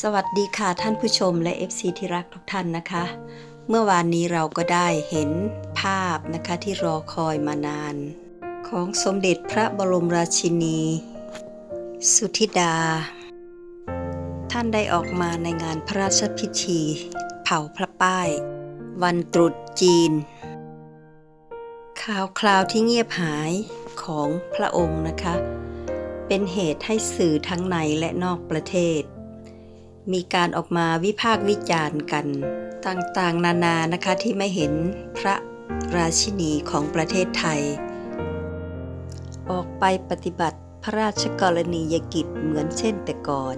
สวัสดีค่ะท่านผู้ชมและ FC ที่รักทุกท่านนะคะ เมื่อวานนี้เราก็ได้เห็นภาพนะคะที่รอคอยมานาน ของสมเด็จพระบรมราชินี สุธิดา ท่านได้ออกมาในงานพระราชพิธี เผาพระป้าย วันตรุษจีน ข่าวคราวที่เงียบหายของพระองค์นะคะ เป็นเหตุให้สื่อทั้งในและนอกประเทศ มีการออกมาวิพากษ์วิจารณ์กันต่างๆ นานานะคะที่ไม่เห็นพระราชินีของประเทศไทย ออกไปปฏิบัติพระราชกรณียกิจเหมือนเช่นแต่ก่อน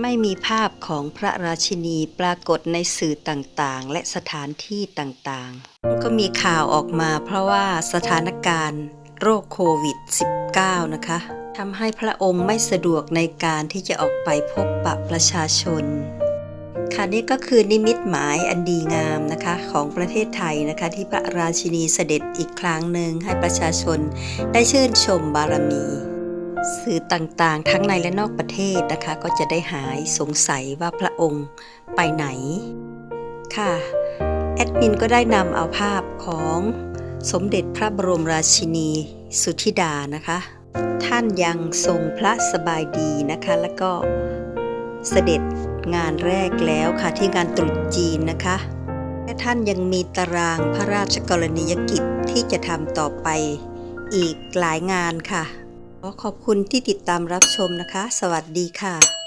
ไม่มีภาพของพระราชินีปรากฏในสื่อต่างๆ และสถานที่ต่างๆ ก็มีข่าวออกมาเพราะว่าสถานการณ์ โรคโควิด -19 นะคะทำให้พระองค์ไม่สะดวกในการที่จะออกไปพบปะประชาชน ค่ะนี่ก็คือนิมิตหมายอันดีงามนะคะของประเทศไทยนะคะ ที่พระราชินีเสด็จอีกครั้งหนึ่งให้ประชาชนได้ชื่นชมบารมี สื่อต่างๆ ทั้งในและนอกประเทศนะคะ ก็จะได้หายสงสัยว่าพระองค์ไปไหน ค่ะแอดมินก็ได้นำเอาภาพของ สมเด็จพระบรมราชินีสุธิดานะคะ ท่านยังทรงพระสบายดีนะคะ แล้วก็เสด็จงานแรกแล้วค่ะที่งานตรุษจีนนะคะและท่านยังมีตารางพระราชกรณียกิจที่จะทำต่อไปอีกหลายงานค่ะขอขอบคุณที่ติดตามรับชมนะคะ สวัสดีค่ะ